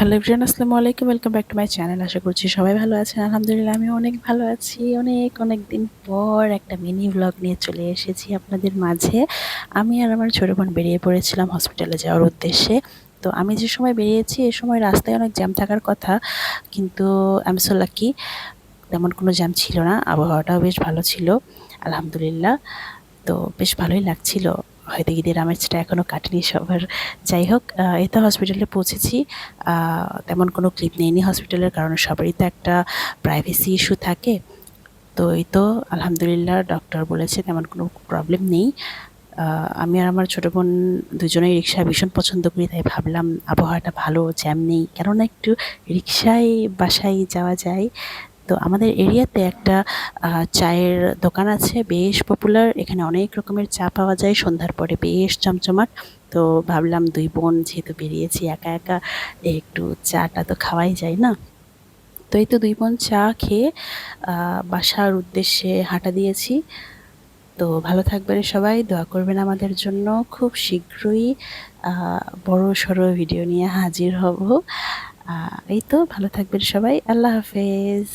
Hello everyone আসসালামু আলাইকুম welcome back to my channel আশা করছি সবাই ভালো আছেন। আলহামদুলিল্লাহ আমি অনেক ভালো আছি। অনেক অনেক দিন পর একটা মিনি ব্লগ নিয়ে চলে এসেছি আপনাদের মাঝে। আমি আর আমার ছোটো বোন বেরিয়ে পড়েছিলাম হসপিটালে যাওয়ার উদ্দেশ্যে। তো আমি যে সময় বেরিয়েছি, এ সময় রাস্তায় অনেক জ্যাম থাকার কথা, কিন্তু আমি সো লাকি তেমন কোনো জ্যাম ছিল না। আবহাওয়াটাও বেশ ভালো ছিল, আলহামদুলিল্লাহ। তো বেশ ভালোই লাগছিল। হয়তো ঈদের আমেজটা এখনও কাটেনি সবার। যাই হোক আহ, এই তো হসপিটালে পৌঁছেছি তেমন কোনো ক্লিপ নেইনি হসপিটালের কারণ সবারই তো একটা প্রাইভেসি ইস্যু থাকে। তো এই তো আলহামদুলিল্লাহ ডক্টর বলেছে তেমন কোনো প্রবলেম নেই। আমি আর আমার ছোটো বোন দুজনেই রিক্সা ভীষণ পছন্দ করি তাই ভাবলাম আবহাওয়াটা ভালো জ্যাম নেই। কেননা একটু রিক্সায় বাসায় যাওয়া যায়। তো আমাদের এরিয়াতে একটা চায়ের দোকান আছে, বেশ পপুলার এখানে অনেক রকমের চা পাওয়া যায়, সন্ধ্যার পরে বেশ চমচমাট। তো ভাবলাম দুই বোন যেহেতু বেরিয়েছি একা একা, একটু চাটা তো খাওয়াই যায় না। তো এই তো দুই বোন চা খেয়ে বাসার উদ্দেশ্যে হাঁটা দিয়েছি। তো ভালো থাকবেন সবাই, দোয়া করবেন আমাদের জন্য। খুব শীঘ্রই বড় সড়ো ভিডিও নিয়ে হাজির হব। এই তো, ভালো থাকবেন সবাই। আল্লাহ হাফেজ।